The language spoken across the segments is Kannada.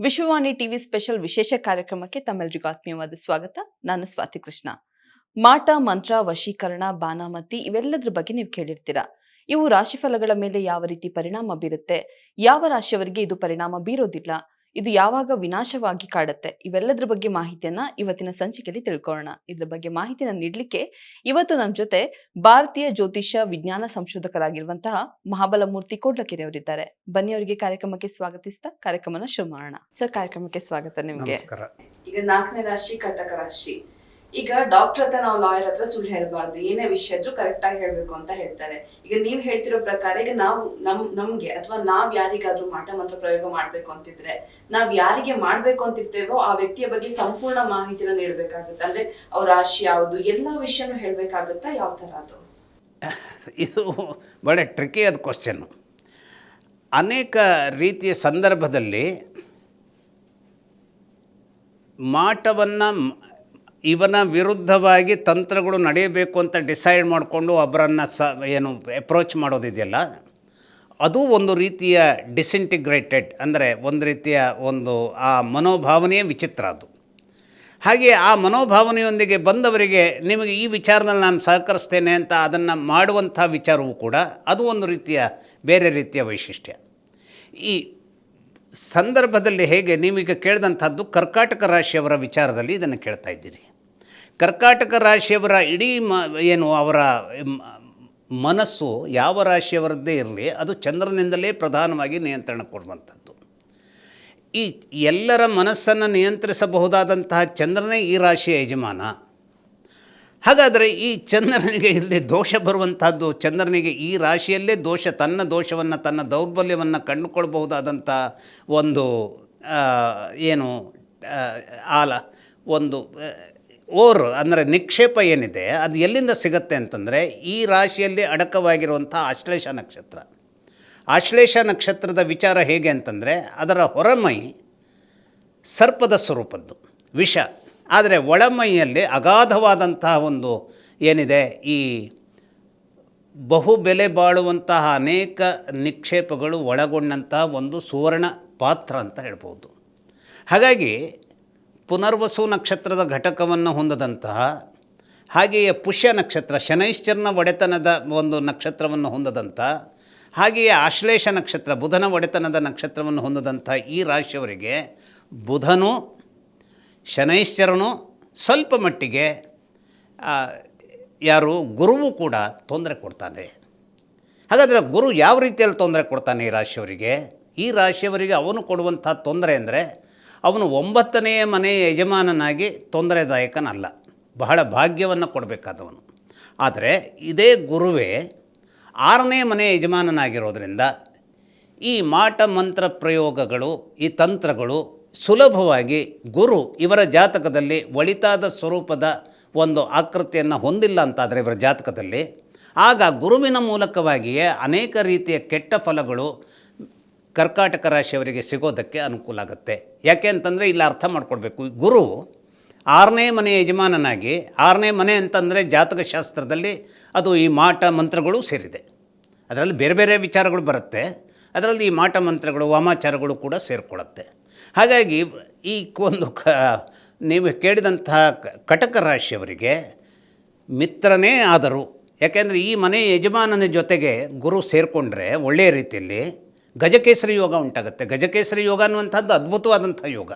ವಿಶ್ವವಾಣಿ ಟಿವಿ ಸ್ಪೆಷಲ್ ವಿಶೇಷ ಕಾರ್ಯಕ್ರಮಕ್ಕೆ ತಮ್ಮೆಲ್ಲರಿಗೂ ಆತ್ಮೀಯವಾದ ಸ್ವಾಗತ. ನಾನು ಸ್ವಾತಿ ಕೃಷ್ಣ. ಮಾಟ, ಮಂತ್ರ, ವಶೀಕರಣ, ಬಾನಾಮತಿ ಇವೆಲ್ಲದರ ಬಗ್ಗೆ ನೀವು ಕೇಳಿರ್ತೀರಾ. ಇವು ರಾಶಿಫಲಗಳ ಮೇಲೆ ಯಾವ ರೀತಿ ಪರಿಣಾಮ ಬೀರುತ್ತೆ? ಯಾವ ರಾಶಿಯವರಿಗೆ ಇದು ಪರಿಣಾಮ ಬೀರೋದಿಲ್ಲ? ಇದು ಯಾವಾಗ ವಿನಾಶವಾಗಿ ಕಾಡುತ್ತೆ? ಇವೆಲ್ಲದರ ಬಗ್ಗೆ ಮಾಹಿತಿಯನ್ನ ಇವತ್ತಿನ ಸಂಚಿಕೆಯಲ್ಲಿ ತಿಳ್ಕೊಳ್ಳೋಣ. ಇದ್ರ ಬಗ್ಗೆ ಮಾಹಿತಿನ ನೀಡಲಿಕ್ಕೆ ಇವತ್ತು ನಮ್ಮ ಜೊತೆ ಭಾರತೀಯ ಜ್ಯೋತಿಷ್ಯ ವಿಜ್ಞಾನ ಸಂಶೋಧಕರಾಗಿರುವಂತಹ ಮಹಾಬಲಮೂರ್ತಿ ಕೋಡ್ಲಕೆರೆ ಅವರಿದ್ದಾರೆ ಬನ್ನಿ ಅವರಿಗೆ ಕಾರ್ಯಕ್ರಮಕ್ಕೆ ಸ್ವಾಗತಿಸ್ತಾ ಕಾರ್ಯಕ್ರಮನ ಶುರು ಮಾಡೋಣ. ಸರ್ ಕಾರ್ಯಕ್ರಮಕ್ಕೆ ಸ್ವಾಗತ ನಿಮ್ಗೆ. ನಮಸ್ಕಾರ. ಈಗ ನಾಲ್ಕನೇ ರಾಶಿ ಕಟಕ ರಾಶಿ. ಈಗ ಡಾಕ್ಟರ್ ಹತ್ರ ನಾವು ಲಾಯರ್ ಹತ್ರ ಸುಳ್ಳು ಹೇಳ್ಬಾರ್ದು. ಏನೇ ವಿಷಯ ಇದ್ರೂ ಕರೆಕ್ಟ್ ಆಗಿ ಹೇಳ್ಬೇಕು ಅಂತ ಹೇಳ್ತಾರೆ. ಈಗ ನೀವ್ ಹೇಳ್ತಿರೋ ಪ್ರಕಾರ ಈಗ ನಾವು ನಮ್, ನಮ್ಗೆ ಅಥವಾ ನಾವ್ ಯಾರಿಗಾದ್ರೂ ಮಾಟ ಮಂತ್ರ ಪ್ರಯೋಗ ಮಾಡ್ಬೇಕು ಅಂತಿದ್ರೆ, ನಾವ್ ಯಾರಿಗೆ ಮಾಡ್ಬೇಕು ಅಂತಿರ್ತೇವೋ ಆ ವ್ಯಕ್ತಿಯ ಬಗ್ಗೆ ಸಂಪೂರ್ಣ ಮಾಹಿತಿನ ನೀಡ್ಬೇಕಾಗುತ್ತೆ. ಅಂದ್ರೆ ಅವ್ರ ರಾಶಿ ಯಾವುದು, ಎಲ್ಲಾ ವಿಷಯನೂ ಹೇಳ್ಬೇಕಾಗುತ್ತಾ? ಯಾವ ತರ ಅದು? ಇದು ಭಾಳ ಟ್ರಿಕಿಯಾದ ಕ್ವಶನ್ನು ಅನೇಕ ರೀತಿಯ ಸಂದರ್ಭದಲ್ಲಿ ಮಾಟವನ್ನು ಇವನ ವಿರುದ್ಧವಾಗಿ ತಂತ್ರಗಳು ನಡೆಯಬೇಕು ಅಂತ ಡಿಸೈಡ್ ಮಾಡಿಕೊಂಡು ಒಬ್ಬರನ್ನು ಸ, ಏನು ಅಪ್ರೋಚ್ ಮಾಡೋದಿದೆಯಲ್ಲ, ಅದು ಒಂದು ರೀತಿಯ ಡಿಸಿಂಟಿಗ್ರೇಟೆಡ್ ಅಂದರೆ ಒಂದು ರೀತಿಯ ಒಂದು, ಆ ಮನೋಭಾವನೆಯೇ ವಿಚಿತ್ರ ಅದು. ಹಾಗೆ ಆ ಮನೋಭಾವನೆಯೊಂದಿಗೆ ಬಂದವರಿಗೆ ನಿಮಗೆ ಈ ವಿಚಾರದಲ್ಲಿ ನಾನು ಸಹಕರಿಸ್ತೇನೆ ಅಂತ ಅದನ್ನು ಮಾಡುವಂಥ ವಿಚಾರವೂ ಕೂಡ ಅದು ಒಂದು ರೀತಿಯ ಬೇರೆ ರೀತಿಯ ವೈಶಿಷ್ಟ್ಯ. ಈ ಸಂದರ್ಭದಲ್ಲಿ ಹೇಗೆ ನೀವೀಗ ಕೇಳಿದಂಥದ್ದು ಕರ್ಕಾಟಕ ರಾಶಿಯವರ ವಿಚಾರದಲ್ಲಿ ಇದನ್ನು ಕೇಳ್ತಾ ಇದ್ದೀರಿ. ಕರ್ಕಾಟಕ ರಾಶಿಯವರ ಇಡೀ ಮ, ಏನು ಅವರ ಮನಸ್ಸು ಯಾವ ರಾಶಿಯವರದ್ದೇ ಇರಲಿ, ಅದು ಚಂದ್ರನಿಂದಲೇ ಪ್ರಧಾನವಾಗಿ ನಿಯಂತ್ರಣ ಕೊಡುವಂಥದ್ದು. ಈ ಎಲ್ಲರ ಮನಸ್ಸನ್ನು ನಿಯಂತ್ರಿಸಬಹುದಾದಂತಹ ಚಂದ್ರನೇ ಈ ರಾಶಿಯ ಯಜಮಾನ. ಹಾಗಾದರೆ ಈ ಚಂದ್ರನಿಗೆ ಇಲ್ಲಿ ದೋಷ ಬರುವಂಥದ್ದು, ಚಂದ್ರನಿಗೆ ಈ ರಾಶಿಯಲ್ಲೇ ದೋಷ, ತನ್ನ ದೋಷವನ್ನು, ತನ್ನ ದೌರ್ಬಲ್ಯವನ್ನು ಕಂಡುಕೊಳ್ಬಹುದಾದಂಥ ಒಂದು ಏನು ಆಲ, ಒಂದು ಓರ್ ಅಂದರೆ ನಿಕ್ಷೇಪ ಏನಿದೆ, ಅದು ಎಲ್ಲಿಂದ ಸಿಗುತ್ತೆ ಅಂತಂದರೆ ಈ ರಾಶಿಯಲ್ಲಿ ಅಡಕವಾಗಿರುವಂಥ ಆಶ್ಲೇಷ ನಕ್ಷತ್ರ. ಆಶ್ಲೇಷ ನಕ್ಷತ್ರದ ವಿಚಾರ ಹೇಗೆ ಅಂತಂದರೆ, ಅದರ ಹೊರಮೈ ಸರ್ಪದ ಸ್ವರೂಪದ್ದು, ವಿಷ. ಆದರೆ ಒಳಮೈಯಲ್ಲಿ ಅಗಾಧವಾದಂತಹ ಒಂದು ಏನಿದೆ, ಈ ಬಹು ಬೆಲೆ ಬಾಳುವಂತಹ ಅನೇಕ ನಿಕ್ಷೇಪಗಳು ಒಳಗೊಂಡಂತಹ ಒಂದು ಸುವರ್ಣ ಪಾತ್ರ ಅಂತ ಹೇಳ್ಬೋದು. ಹಾಗಾಗಿ ಪುನರ್ವಸು ನಕ್ಷತ್ರದ ಘಟಕವನ್ನು ಹೊಂದದಂತಹ, ಹಾಗೆಯೇ ಪುಷ್ಯ ನಕ್ಷತ್ರ, ಶನೈಶ್ಚರನ ಒಡೆತನದ ಒಂದು ನಕ್ಷತ್ರವನ್ನು ಹೊಂದದಂಥ ಹಾಗೆಯೇ ಆಶ್ಲೇಷ ನಕ್ಷತ್ರ, ಬುಧನ ಒಡೆತನದ ನಕ್ಷತ್ರವನ್ನು ಹೊಂದದಂಥ ಈ ರಾಶಿಯವರಿಗೆ ಬುಧನು, ಶನೈಶ್ಚರನು ಸ್ವಲ್ಪ ಮಟ್ಟಿಗೆ ಯಾರು ಗುರುವು ಕೂಡ ತೊಂದರೆ ಕೊಡ್ತಾನೆ. ಹಾಗಾದರೆ ಗುರು ಯಾವ ರೀತಿಯಲ್ಲಿ ತೊಂದರೆ ಕೊಡ್ತಾನೆ ಈ ರಾಶಿಯವರಿಗೆ? ಈ ರಾಶಿಯವರಿಗೆ ಅವನು ಕೊಡುವಂಥ ತೊಂದರೆ ಅಂದರೆ ಅವನು ಒಂಬತ್ತನೆಯ ಮನೆಯ ಯಜಮಾನನಾಗಿ ತೊಂದರೆದಾಯಕನಲ್ಲ. ಬಹಳ ಭಾಗ್ಯವನ್ನು ಕೊಡಬೇಕಾದವನು. ಆದರೆ ಇದೇ ಗುರುವೇ ಆರನೇ ಮನೆಯ ಯಜಮಾನನಾಗಿರೋದರಿಂದ ಈ ಮಾಟ ಮಂತ್ರ ಪ್ರಯೋಗಗಳು, ಈ ತಂತ್ರಗಳು ಸುಲಭವಾಗಿ ಗುರು ಇವರ ಜಾತಕದಲ್ಲಿ ಒಳಿತಾದ ಸ್ವರೂಪದ ಒಂದು ಆಕೃತಿಯನ್ನು ಹೊಂದಿಲ್ಲ ಅಂತಾದರೆ ಇವರ ಜಾತಕದಲ್ಲಿ. ಆಗ ಗುರುವಿನ ಮೂಲಕವಾಗಿಯೇ ಅನೇಕ ರೀತಿಯ ಕೆಟ್ಟ ಫಲಗಳು ಕರ್ಕಾಟಕ ರಾಶಿಯವರಿಗೆ ಸಿಗೋದಕ್ಕೆ ಅನುಕೂಲ ಆಗುತ್ತೆ. ಯಾಕೆ ಅಂತಂದರೆ ಇಲ್ಲಿ ಅರ್ಥ ಮಾಡ್ಕೊಳ್ಬೇಕು ಗುರು ಆರನೇ ಮನೆ ಯಜಮಾನನಾಗಿ, ಆರನೇ ಮನೆ ಅಂತಂದರೆ ಜಾತಕ ಶಾಸ್ತ್ರದಲ್ಲಿ ಅದು ಈ ಮಾಟ ಮಂತ್ರಗಳು ಸೇರಿದೆ. ಅದರಲ್ಲಿ ಬೇರೆ ಬೇರೆ ವಿಚಾರಗಳು ಬರುತ್ತೆ. ಅದರಲ್ಲಿ ಈ ಮಾಟ ಮಂತ್ರಗಳು, ವಾಮಾಚಾರಗಳು ಕೂಡ ಸೇರಿಕೊಳ್ಳುತ್ತೆ ಹಾಗಾಗಿ ಈ ಒಂದು ಕ, ನೀವು ಕೇಳಿದಂತಹ ಕಟಕ ರಾಶಿಯವರಿಗೆ ಮಿತ್ರನೇ ಆದರು. ಯಾಕೆಂದರೆ ಈ ಮನೆ ಯಜಮಾನನ ಜೊತೆಗೆ ಗುರು ಸೇರಿಕೊಂಡ್ರೆ ಒಳ್ಳೆಯ ರೀತಿಯಲ್ಲಿ ಗಜಕೇಸರಿ ಯೋಗ ಉಂಟಾಗುತ್ತೆ. ಗಜಕೇಸರಿ ಯೋಗ ಅನ್ನುವಂಥದ್ದು ಅದ್ಭುತವಾದಂಥ ಯೋಗ.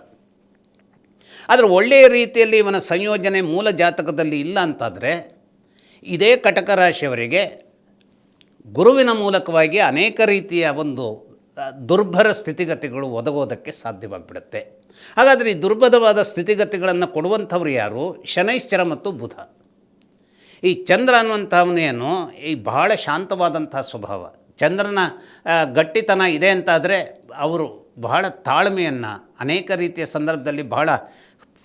ಆದರೆ ಒಳ್ಳೆಯ ರೀತಿಯಲ್ಲಿ ಇವನ ಸಂಯೋಜನೆ ಮೂಲ ಜಾತಕದಲ್ಲಿ ಇಲ್ಲ ಅಂತಾದರೆ ಇದೇ ಕಟಕ ರಾಶಿಯವರಿಗೆ ಗುರುವಿನ ಮೂಲಕವಾಗಿ ಅನೇಕ ರೀತಿಯ ಒಂದು ದುರ್ಭರ ಸ್ಥಿತಿಗತಿಗಳು ಒದಗೋದಕ್ಕೆ ಸಾಧ್ಯವಾಗಿಬಿಡುತ್ತೆ. ಹಾಗಾದರೆ ಈ ದುರ್ಬಲವಾದ ಸ್ಥಿತಿಗತಿಗಳನ್ನು ಕೊಡುವಂಥವ್ರು ಯಾರು? ಶನೈಶ್ಚರ ಮತ್ತು ಬುಧ. ಈ ಚಂದ್ರ ಅನ್ನುವಂಥವನೇನು? ಈ ಬಹಳ ಶಾಂತವಾದಂಥ ಸ್ವಭಾವ. ಚಂದ್ರನ ಗಟ್ಟಿತನ ಇದೆ ಅಂತಾದರೆ ಅವರು ಬಹಳ ತಾಳ್ಮೆಯನ್ನು ಅನೇಕ ರೀತಿಯ ಸಂದರ್ಭದಲ್ಲಿ ಬಹಳ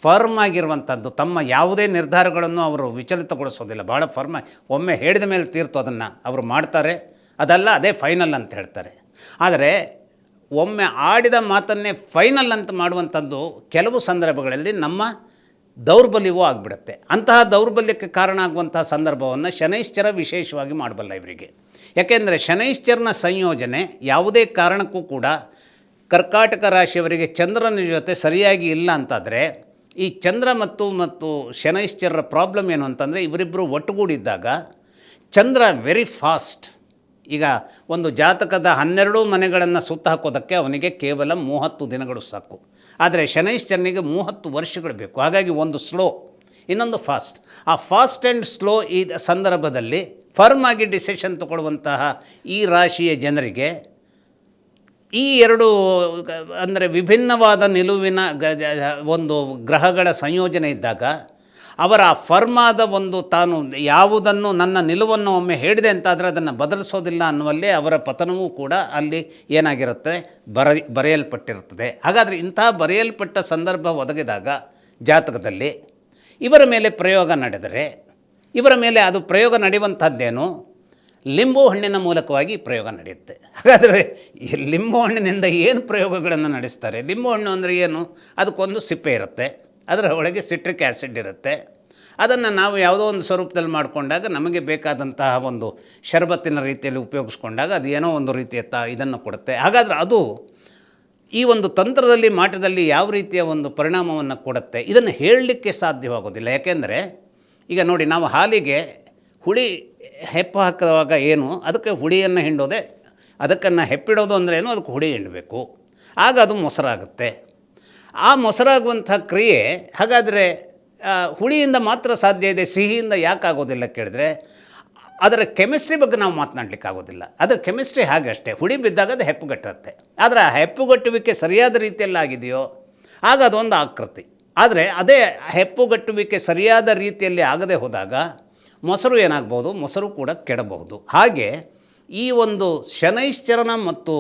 ಫರ್ಮ್ ಆಗಿರುವಂಥದ್ದು. ತಮ್ಮ ಯಾವುದೇ ನಿರ್ಧಾರಗಳನ್ನು ಅವರು ವಿಚಲಿತಗೊಳಿಸೋದಿಲ್ಲ. ಭಾಳ ಫರ್ಮ್ ಒಮ್ಮೆ ಹೇಳಿದ ಮೇಲೆ ತೀರ್ತು ಅದನ್ನು ಅವರು ಮಾಡ್ತಾರೆ. ಅದಲ್ಲ, ಅದೇ ಫೈನಲ್ ಅಂತ ಹೇಳ್ತಾರೆ. ಆದರೆ ಒಮ್ಮೆ ಆಡಿದ ಮಾತನ್ನೇ ಫೈನಲ್ ಅಂತ ಮಾಡುವಂಥದ್ದು ಕೆಲವು ಸಂದರ್ಭಗಳಲ್ಲಿ ನಮ್ಮ ದೌರ್ಬಲ್ಯವೂ ಆಗಿಬಿಡುತ್ತೆ. ಅಂತಹ ದೌರ್ಬಲ್ಯಕ್ಕೆ ಕಾರಣ ಆಗುವಂತಹ ಸಂದರ್ಭವನ್ನು ಶನೈಶ್ಚರ ವಿಶೇಷವಾಗಿ ಮಾಡಬಲ್ಲ ಇವರಿಗೆ. ಯಾಕೆಂದರೆ ಶನೈಶ್ಚರನ ಸಂಯೋಜನೆ ಯಾವುದೇ ಕಾರಣಕ್ಕೂ ಕೂಡ ಕರ್ಕಾಟಕ ರಾಶಿಯವರಿಗೆ ಚಂದ್ರನ ಜೊತೆ ಸರಿಯಾಗಿ ಇಲ್ಲ ಅಂತಾದರೆ, ಈ ಚಂದ್ರ ಮತ್ತು ಮತ್ತು ಶನೈಶ್ಚರರ ಪ್ರಾಬ್ಲಮ್ ಏನು ಅಂತಂದರೆ ಇವರಿಬ್ಬರು ಒಟ್ಟುಗೂಡಿದ್ದಾಗ ಚಂದ್ರ ವೆರಿ ಫಾಸ್ಟ್ ಈಗ ಒಂದು ಜಾತಕದ ಹನ್ನೆರಡು ಮನೆಗಳನ್ನು ಸುತ್ತ ಹಾಕೋದಕ್ಕೆ ಅವನಿಗೆ ಕೇವಲ ಮೂವತ್ತು ದಿನಗಳು ಸಾಕು. ಆದರೆ ಶನೈಶ್ಚರನಿಗೆ ಮೂವತ್ತು ವರ್ಷಗಳು ಬೇಕು. ಹಾಗಾಗಿ ಒಂದು ಸ್ಲೋ ಇನ್ನೊಂದು ಫಾಸ್ಟ್ ಆ ಫಾಸ್ಟ್ ಆ್ಯಂಡ್ ಸ್ಲೋ ಈ ಸಂದರ್ಭದಲ್ಲಿ ಫರ್ಮ್ ಆಗಿ ಡಿಸಿಷನ್ ತಗೊಳ್ಳುವಂತಹ ಈ ರಾಶಿಯ ಜನರಿಗೆ ಈ ಎರಡು, ಅಂದರೆ ವಿಭಿನ್ನವಾದ ನಿಲುವಿನ ಒಂದು ಗ್ರಹಗಳ ಸಂಯೋಜನೆ ಇದ್ದಾಗ ಅವರ ಫರ್ಮಾದ ಒಂದು ತಾನು ಯಾವುದನ್ನು ನನ್ನ ನಿಲುವನ್ನು ಒಮ್ಮೆ ಹೇಳಿದೆ ಅಂತಾದರೆ ಅದನ್ನು ಬದಲಿಸೋದಿಲ್ಲ ಅನ್ನುವಲ್ಲೇ ಅವರ ಪತನವೂ ಕೂಡ ಅಲ್ಲಿ ಏನಾಗಿರುತ್ತೆ ಬರ, ಬರೆಯಲ್ಪಟ್ಟಿರುತ್ತದೆ. ಹಾಗಾದರೆ ಇಂತಹ ಬರೆಯಲ್ಪಟ್ಟ ಸಂದರ್ಭ ಒದಗಿದಾಗ ಜಾತಕದಲ್ಲಿ ಇವರ ಮೇಲೆ ಪ್ರಯೋಗ ನಡೆದರೆ ಇವರ ಮೇಲೆ ಅದು ಪ್ರಯೋಗ ನಡೆಯುವಂಥದ್ದೇನು? ಲಿಂಬು ಹಣ್ಣಿನ ಮೂಲಕವಾಗಿ ಪ್ರಯೋಗ ನಡೆಯುತ್ತೆ. ಹಾಗಾದರೆ ಈ ಲಿಂಬು ಹಣ್ಣಿನಿಂದ ಏನು ಪ್ರಯೋಗಗಳನ್ನು ನಡೆಸ್ತಾರೆ? ಲಿಂಬು ಹಣ್ಣು ಅಂದರೆ ಏನು? ಅದಕ್ಕೊಂದು ಸಿಪ್ಪೆ ಇರುತ್ತೆ. ಅದರ ಒಳಗೆ ಸಿಟ್ರಿಕ್ ಆ್ಯಸಿಡ್ ಇರುತ್ತೆ. ಅದನ್ನು ನಾವು ಯಾವುದೋ ಒಂದು ಸ್ವರೂಪದಲ್ಲಿ ಮಾಡಿಕೊಂಡಾಗ ನಮಗೆ ಬೇಕಾದಂತಹ ಒಂದು ಶರಬತ್ತಿನ ರೀತಿಯಲ್ಲಿ ಉಪಯೋಗಿಸ್ಕೊಂಡಾಗ ಅದು ಏನೋ ಒಂದು ರೀತಿಯ ತ ಇದನ್ನು ಕೊಡುತ್ತೆ. ಹಾಗಾದರೆ ಅದು ಈ ಒಂದು ತಂತ್ರದಲ್ಲಿ, ಮಾಟದಲ್ಲಿ ಯಾವ ರೀತಿಯ ಒಂದು ಪರಿಣಾಮವನ್ನು ಕೊಡುತ್ತೆ? ಇದನ್ನು ಹೇಳಲಿಕ್ಕೆ ಸಾಧ್ಯವಾಗೋದಿಲ್ಲ. ಯಾಕೆಂದರೆ ಈಗ ನೋಡಿ, ನಾವು ಹಾಲಿಗೆ ಹುಳಿ ಹೆಪ್ಪು ಹಾಕುವಾಗ ಏನು? ಅದಕ್ಕೆ ಹುಳಿಯನ್ನು ಹಿಂಡೋದೆ, ಅದಕ್ಕನ್ನು ಹೆಪ್ಪಿಡೋದು ಅಂದರೆ ಏನು? ಅದಕ್ಕೆ ಹುಳಿ ಹಿಂಡಬೇಕು. ಆಗ ಅದು ಮೊಸರಾಗುತ್ತೆ. ಆ ಮೊಸರಾಗುವಂಥ ಕ್ರಿಯೆ ಹಾಗಾದರೆ ಹುಳಿಯಿಂದ ಮಾತ್ರ ಸಾಧ್ಯ ಇದೆ, ಸಿಹಿಯಿಂದ ಯಾಕಾಗೋದಿಲ್ಲ ಕೇಳಿದ್ರೆ, ಅದರ ಕೆಮಿಸ್ಟ್ರಿ ಬಗ್ಗೆ ನಾವು ಮಾತನಾಡಲಿಕ್ಕೆ ಆಗೋದಿಲ್ಲ. ಅದರ ಕೆಮಿಸ್ಟ್ರಿ ಹಾಗೆ ಅಷ್ಟೇ. ಹುಳಿ ಬಿದ್ದಾಗ ಅದು ಹೆಪ್ಪುಗಟ್ಟುತ್ತೆ ಆದರೆ ಆ ಹೆಪ್ಪುಗಟ್ಟುವಿಕೆ ಸರಿಯಾದ ರೀತಿಯಲ್ಲಿ ಆಗಿದೆಯೋ, ಆಗ ಅದೊಂದು ಆಕೃತಿ. ಆದರೆ ಅದೇ ಹೆಪ್ಪುಗಟ್ಟುವಿಕೆ ಸರಿಯಾದ ರೀತಿಯಲ್ಲಿ ಆಗದೆ ಹೋದಾಗ ಮೊಸರು ಏನಾಗ್ಬೋದು? ಮೊಸರು ಕೂಡ ಕೆಡಬಹುದು. ಹಾಗೆ ಈ ಒಂದು ಶನೈಶ್ಚರಣ ಮತ್ತು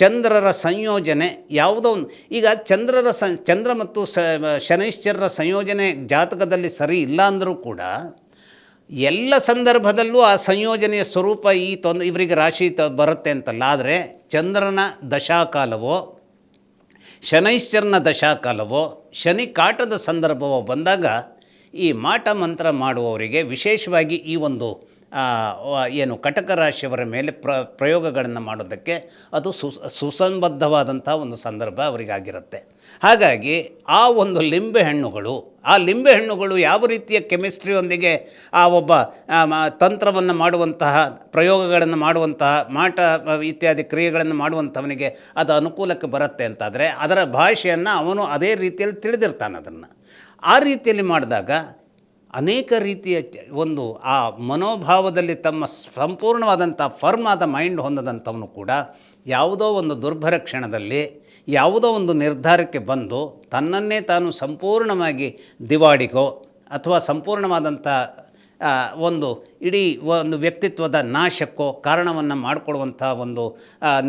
ಚಂದ್ರರ ಸಂಯೋಜನೆ ಯಾವುದೋ ಒಂದು, ಈಗ ಚಂದ್ರರ ಸ, ಚಂದ್ರ ಮತ್ತು ಸ ಶನೈಶ್ಚರರ ಸಂಯೋಜನೆ ಜಾತಕದಲ್ಲಿ ಸರಿ ಇಲ್ಲ ಅಂದರೂ ಕೂಡ ಎಲ್ಲ ಸಂದರ್ಭದಲ್ಲೂ ಆ ಸಂಯೋಜನೆಯ ಸ್ವರೂಪ ಈ ತೊಂದರೆ ಇವರಿಗೆ ರಾಶಿ ತ, ಬರುತ್ತೆ ಅಂತಲ್ಲ. ಆದರೆ ಚಂದ್ರನ ದಶಾಕಾಲವೋ ಶನೈಶ್ಚರನ ದಶಾಕಾಲವೋ ಶನಿ ಕಾಟದ ಸಂದರ್ಭವೋ ಬಂದಾಗ ಈ ಮಾಟ ಮಂತ್ರ ಮಾಡುವವರಿಗೆ ವಿಶೇಷವಾಗಿ ಈ ಒಂದು ಏನು ಕಟಕ ರಾಶಿಯವರ ಮೇಲೆ ಪ್ರ, ಪ್ರಯೋಗಗಳನ್ನು ಮಾಡೋದಕ್ಕೆ ಅದು ಸು, ಸುಸಂಬದ್ಧವಾದಂಥ ಒಂದು ಸಂದರ್ಭ ಅವರಿಗಾಗಿರುತ್ತೆ. ಹಾಗಾಗಿ ಆ ಒಂದು ಲಿಂಬೆ ಹಣ್ಣುಗಳು, ಆ ಲಿಂಬೆ ಹಣ್ಣುಗಳು ಯಾವ ರೀತಿಯ ಕೆಮಿಸ್ಟ್ರಿಯೊಂದಿಗೆ ಆ ಒಬ್ಬ ತಂತ್ರವನ್ನು ಮಾಡುವಂತಹ, ಪ್ರಯೋಗಗಳನ್ನು ಮಾಡುವಂತಹ, ಮಾಟ ಇತ್ಯಾದಿ ಕ್ರಿಯೆಗಳನ್ನು ಮಾಡುವಂಥವನಿಗೆ ಅದು ಅನುಕೂಲಕ್ಕೆ ಬರುತ್ತೆ ಅಂತಾದರೆ ಅದರ ಭಾಷೆಯನ್ನು ಅವನು ಅದೇ ರೀತಿಯಲ್ಲಿ ತಿಳಿದಿರ್ತಾನೆ ಅದನ್ನು. ಆ ರೀತಿಯಲ್ಲಿ ಮಾಡಿದಾಗ ಅನೇಕ ರೀತಿಯ ಒಂದು ಆ ಮನೋಭಾವದಲ್ಲಿ ತಮ್ಮ ಸಂಪೂರ್ಣವಾದಂಥ ಫರ್ಮ್ ಆದ ಮೈಂಡ್ ಹೊಂದದಂಥವನು ಕೂಡ ಯಾವುದೋ ಒಂದು ದುರ್ಭರ ಕ್ಷಣದಲ್ಲಿ ಯಾವುದೋ ಒಂದು ನಿರ್ಧಾರಕ್ಕೆ ಬಂದು ತನ್ನನ್ನೇ ತಾನು ಸಂಪೂರ್ಣವಾಗಿ ದಿವಾಡಿಗೋ ಅಥವಾ ಸಂಪೂರ್ಣವಾದಂಥ ಒಂದು ಇಡೀ ಒಂದು ವ್ಯಕ್ತಿತ್ವದ ನಾಶಕ್ಕೋ ಕಾರಣವನ್ನು ಮಾಡಿಕೊಡುವಂಥ ಒಂದು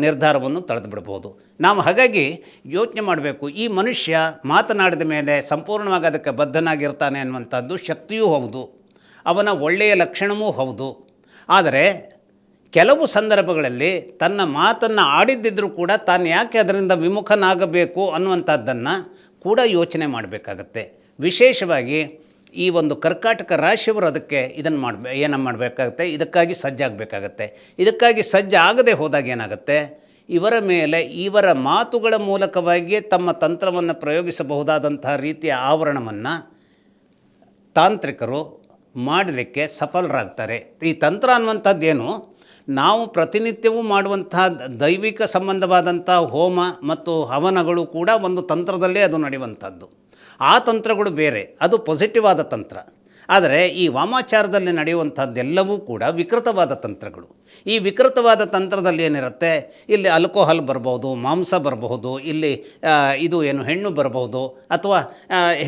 ನಿರ್ಧಾರವನ್ನು ತಳೆದು ಬಿಡ್ಬೋದು ನಾವು ಹಾಗಾಗಿ ಯೋಚನೆ ಮಾಡಬೇಕು, ಈ ಮನುಷ್ಯ ಮಾತನಾಡಿದ ಮೇಲೆ ಸಂಪೂರ್ಣವಾಗಿ ಅದಕ್ಕೆ ಬದ್ಧನಾಗಿರ್ತಾನೆ ಅನ್ನುವಂಥದ್ದು ಶಕ್ತಿಯೂ ಹೌದು, ಅವನ ಒಳ್ಳೆಯ ಲಕ್ಷಣವೂ ಹೌದು. ಆದರೆ ಕೆಲವು ಸಂದರ್ಭಗಳಲ್ಲಿ ತನ್ನ ಮಾತನ್ನು ಆಡಿದ್ದಿದ್ರೂ ಕೂಡ ತಾನು ಯಾಕೆ ಅದರಿಂದ ವಿಮುಖನಾಗಬೇಕು ಅನ್ನುವಂಥದ್ದನ್ನು ಕೂಡ ಯೋಚನೆ ಮಾಡಬೇಕಾಗತ್ತೆ. ವಿಶೇಷವಾಗಿ ಈ ಒಂದು ಕರ್ಕಾಟಕ ರಾಶಿಯವರು ಅದಕ್ಕೆ ಇದನ್ನು ಮಾಡಬೇ ಏನು ಮಾಡಬೇಕಾಗತ್ತೆ? ಇದಕ್ಕಾಗಿ ಸಜ್ಜಾಗಬೇಕಾಗತ್ತೆ ಇದಕ್ಕಾಗಿ ಸಜ್ಜಾಗದೆ ಹೋದಾಗ ಏನಾಗುತ್ತೆ? ಇವರ ಮೇಲೆ ಇವರ ಮಾತುಗಳ ಮೂಲಕವಾಗಿಯೇ ತಮ್ಮ ತಂತ್ರವನ್ನು ಪ್ರಯೋಗಿಸಬಹುದಾದಂತಹ ರೀತಿಯ ಆವರಣವನ್ನು ತಾಂತ್ರಿಕರು ಮಾಡಲಿಕ್ಕೆ ಸಫಲರಾಗ್ತಾರೆ. ಈ ತಂತ್ರ ಅನ್ನುವಂಥದ್ದೇನು? ನಾವು ಪ್ರತಿನಿತ್ಯವೂ ಮಾಡುವಂತಹ ದೈವಿಕ ಸಂಬಂಧವಾದಂಥ ಹೋಮ ಮತ್ತು ಹವನಗಳು ಕೂಡ ಒಂದು ತಂತ್ರದಲ್ಲೇ ಅದು ನಡೆಯುವಂಥದ್ದು. ಆ ತಂತ್ರಗಳು ಬೇರೆ, ಅದು ಪಾಸಿಟಿವ್ ಆದ ತಂತ್ರ. ಆದರೆ ಈ ವಾಮಾಚಾರದಲ್ಲಿ ನಡೆಯುವಂಥದ್ದೆಲ್ಲವೂ ಕೂಡ ವಿಕೃತವಾದ ತಂತ್ರಗಳು. ಈ ವಿಕೃತವಾದ ತಂತ್ರದಲ್ಲಿ ಏನಿರುತ್ತೆ? ಇಲ್ಲಿ ಆಲ್ಕೋಹಾಲ್ ಬರಬಹುದು ಮಾಂಸ ಬರಬಹುದು, ಇಲ್ಲಿ ಇದು ಏನು, ಹೆಣ್ಣು ಬರಬಹುದು ಅಥವಾ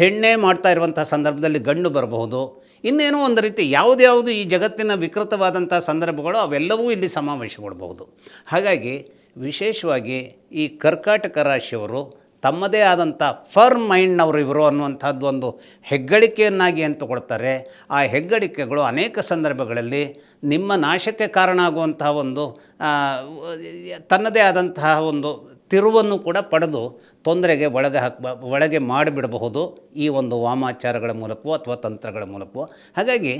ಹೆಣ್ಣೇ ಮಾಡ್ತಾ ಇರುವಂಥ ಸಂದರ್ಭದಲ್ಲಿ ಗಂಡು ಬರಬಹುದು. ಇನ್ನೇನೋ ಒಂದು ರೀತಿ ಯಾವುದ್ಯಾವುದು ಈ ಜಗತ್ತಿನ ವಿಕೃತವಾದಂಥ ಸಂದರ್ಭಗಳು ಅವೆಲ್ಲವೂ ಇಲ್ಲಿ ಸಮಾವೇಶಗೊಳ್ಬಹುದು. ಹಾಗಾಗಿ ವಿಶೇಷವಾಗಿ ಈ ಕರ್ಕಾಟಕ ರಾಶಿಯವರು ತಮ್ಮದೇ ಆದಂಥ ಫರ್ಮ್ ಮೈಂಡ್ನವರು ಇವರು ಅನ್ನುವಂಥದ್ದು ಒಂದು ಹೆಗ್ಗಳಿಕೆಯನ್ನಾಗಿ ಅಂತ ಕೊಡ್ತಾರೆ. ಆ ಹೆಗ್ಗಳಿಕೆಗಳು ಅನೇಕ ಸಂದರ್ಭಗಳಲ್ಲಿ ನಿಮ್ಮ ನಾಶಕ್ಕೆ ಕಾರಣ ಆಗುವಂತಹ ಒಂದು ತನ್ನದೇ ಆದಂತಹ ಒಂದು ತಿರುವನ್ನು ಕೂಡ ಪಡೆದು ತೊಂದರೆಗೆ ಒಳಗೆ ಹಾಕ್ಬ ಒಳಗೆ ಮಾಡಿಬಿಡಬಹುದು. ಈ ಒಂದು ವಾಮಾಚಾರಗಳ ಮೂಲಕವೋ ಅಥವಾ ತಂತ್ರಗಳ ಮೂಲಕವೋ. ಹಾಗಾಗಿ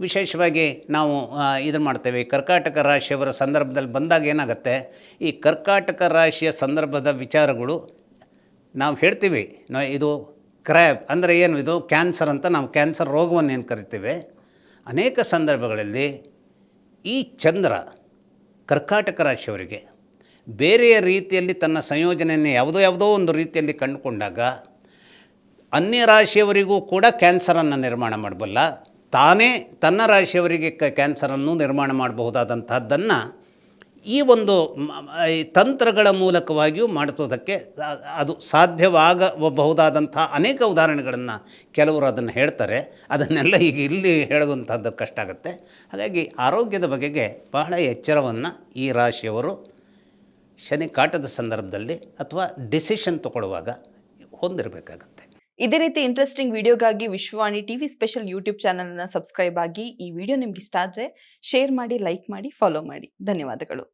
ವಿಶೇಷವಾಗಿ ನಾವು ಇದನ್ನು ಮಾಡ್ತೇವೆ. ಕರ್ಕಾಟಕ ರಾಶಿಯವರ ಸಂದರ್ಭದಲ್ಲಿ ಬಂದಾಗ ಏನಾಗುತ್ತೆ? ಈ ಕರ್ಕಾಟಕ ರಾಶಿಯ ಸಂದರ್ಭದ ವಿಚಾರಗಳು ನಾವು ಹೇಳ್ತೀವಿ, ನಾ, ಇದು ಕ್ರ್ಯಾಬ್ ಅಂದರೆ ಏನು? ಇದು ಕ್ಯಾನ್ಸರ್ ಅಂತ ನಾವು ಕ್ಯಾನ್ಸರ್ ರೋಗವನ್ನು ಏನು ಕರಿತೀವಿ? ಅನೇಕ ಸಂದರ್ಭಗಳಲ್ಲಿ ಈ ಚಂದ್ರ ಕರ್ಕಾಟಕ ರಾಶಿಯವರಿಗೆ ಬೇರೆಯ ರೀತಿಯಲ್ಲಿ ತನ್ನ ಸಂಯೋಜನೆಯನ್ನು ಯಾವುದೋ ಯಾವುದೋ ಒಂದು ರೀತಿಯಲ್ಲಿ ಕಂಡುಕೊಂಡಾಗ ಅನ್ಯ ರಾಶಿಯವರಿಗೂ ಕೂಡ ಕ್ಯಾನ್ಸರನ್ನು ನಿರ್ಮಾಣ ಮಾಡಬಲ್ಲ, ತಾನೇ ತನ್ನ ರಾಶಿಯವರಿಗೆ ಕ್ಯಾನ್ಸರನ್ನು ನಿರ್ಮಾಣ ಮಾಡಬಹುದಾದಂತಹದ್ದನ್ನು ಈ ಒಂದು ತಂತ್ರಗಳ ಮೂಲಕವಾಗಿಯೂ ಮಾಡಿಸೋದಕ್ಕೆ ಅದು ಸಾಧ್ಯವಾಗಬಹುದಾದಂಥ ಅನೇಕ ಉದಾಹರಣೆಗಳನ್ನು ಕೆಲವರು ಅದನ್ನು ಹೇಳ್ತಾರೆ. ಅದನ್ನೆಲ್ಲ ಈಗ ಇಲ್ಲಿ ಹೇಳುವಂಥದ್ದು ಕಷ್ಟ ಆಗುತ್ತೆ. ಹಾಗಾಗಿ ಆರೋಗ್ಯದ ಬಗೆಗೆ ಬಹಳ ಎಚ್ಚರವನ್ನು ಈ ರಾಶಿಯವರು ಶನಿ ಕಾಟದ ಸಂದರ್ಭದಲ್ಲಿ ಅಥವಾ ಡಿಸಿಷನ್ ತಗೊಳ್ಳುವಾಗ ಹೊಂದಿರಬೇಕಾಗತ್ತೆ. ಇದೇ ರೀತಿ interesting ವಿಡಿಯೋಗಾಗಿ Vishwavani TV special YouTube channel ಅನ್ನ ಸಬ್ಸ್ಕ್ರೈಬ್ ಆಗಿ ಈ ವಿಡಿಯೋ ನಿಮ್ಗೆ ಇಷ್ಟ ಆದ್ರೆ ಶೇರ್ ಮಾಡಿ ಲೈಕ್ ಮಾಡಿ ಫಾಲೋ ಮಾಡಿ. ಧನ್ಯವಾದಗಳು.